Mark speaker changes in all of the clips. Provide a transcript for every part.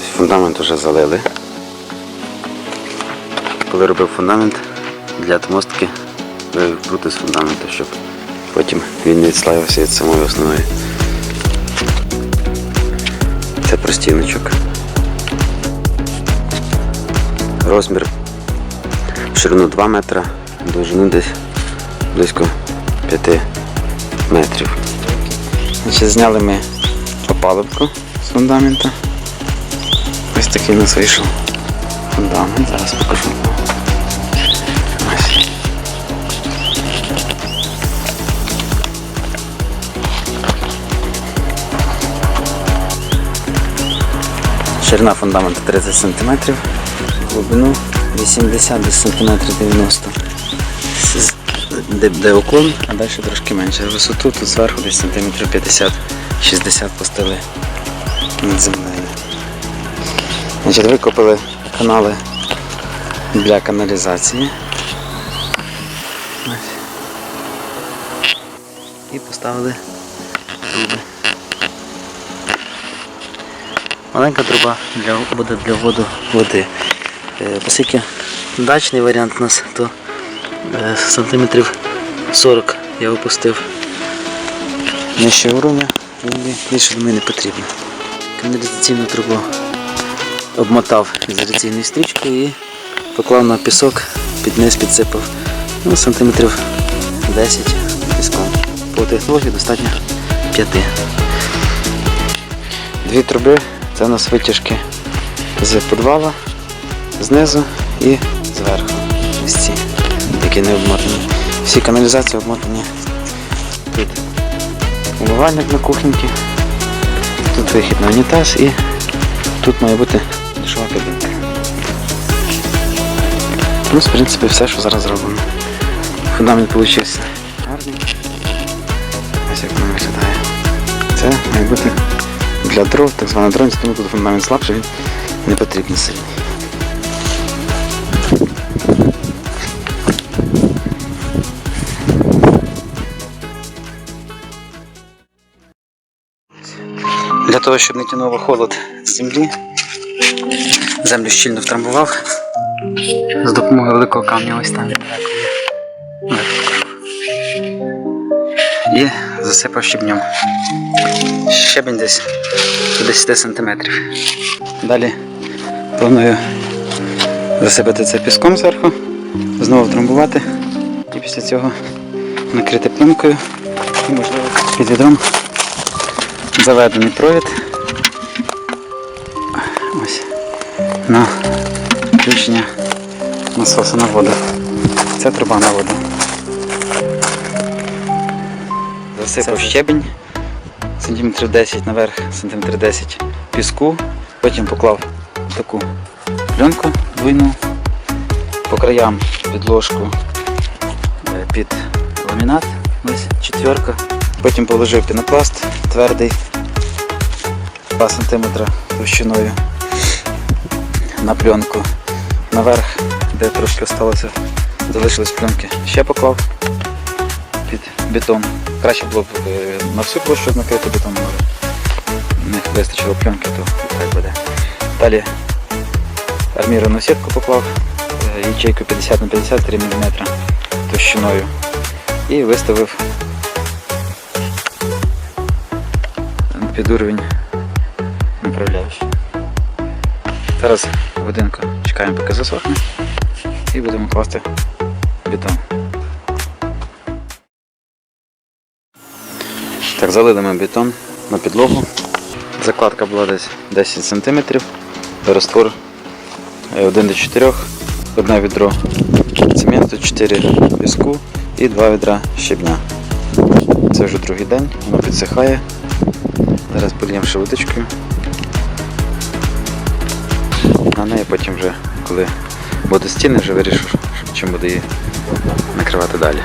Speaker 1: Ось фундамент вже залили. Коли робив фундамент для отмостки, вивів прути з фундаменту, щоб потім він не відслаювався від самої основи. Це простіночок. Розмір в ширину 2 метра, довжину десь близько 5 метрів. Значить, зняли ми опалубку з фундамента. Ось такий у нас вийшов фундамент. Зараз покажу. Ширина фундаменту 30 см, глибину 80 до см 90 З- де, де уклон, а далі трошки менше. Висоту тут зверху десь сантиметрів 50-60 постели над землею. Значить, викопали канали для каналізації. І поставили труби. Маленька труба для, буде для воду води. Е, Оскільки дачний варіант у нас, то е, сантиметрів 40 я опустив нижче уровня, і більше мені не потрібно. Каналізаційну трубу обмотав ізоляційною стрічкою і поклав на пісок, під низ підсипав ну, сантиметрів 10 піском. По технології достатньо 5. Дві труби це у нас витяжки з підвала, знизу і зверху. Ось ці, які не обмотані. Всі каналізації обмотані. Тут умивальник на кухоньки, тут вихід на унітаз і тут має бути душова кабінка. Ну, в принципі, все, що зараз зроблено. Фундамент вийшов гарний. Ось як воно виглядає. Це має бути для дров, так звана дронь, тому тут фундамент слабший, він не потрібен сильний. Для того, щоб не тянуло холод з землі, землю щільно втрамбував з допомогою великого камня ось там. І засипав щебнем. Щебень десь до 10 см. Далі планую засипати це піском зверху, знову втрамбувати і після цього накрити пленкою і можливо під відром заведений провід. Ось на включення насосу на воду. Це труба на воду. Засипав щебінь сантиметрів 10 наверх, сантиметрів 10 піску, потім поклав таку пленку двойну по краям підложку е, під ламінат, ось четверка. Потім положив пінопласт твердий 2 см товщиною на пленку. Наверх, де трошки залишилося, залишились пленки, ще поклав під бетон. Краще було б е, на всю площу накрити бетон, але не вистачило пленки, то так буде. Далі арміровану сітку поклав, е, ячейку 50 на 53 мм товщиною і виставив під уровень. Зараз годинку чекаємо, поки засохне, і будемо класти бетон. Так, залили бетон на підлогу. Закладка була десь 10 см, раствор 1 до 4, одне відро цементу, 4 піску і 2 відра щебня. Це вже другий день, воно підсихає. Зараз поліємо швидочкою. А неї потім вже, коли буде стіни, вже вирішу, чим буде її накривати далі.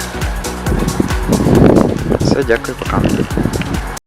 Speaker 1: Все, дякую, пока.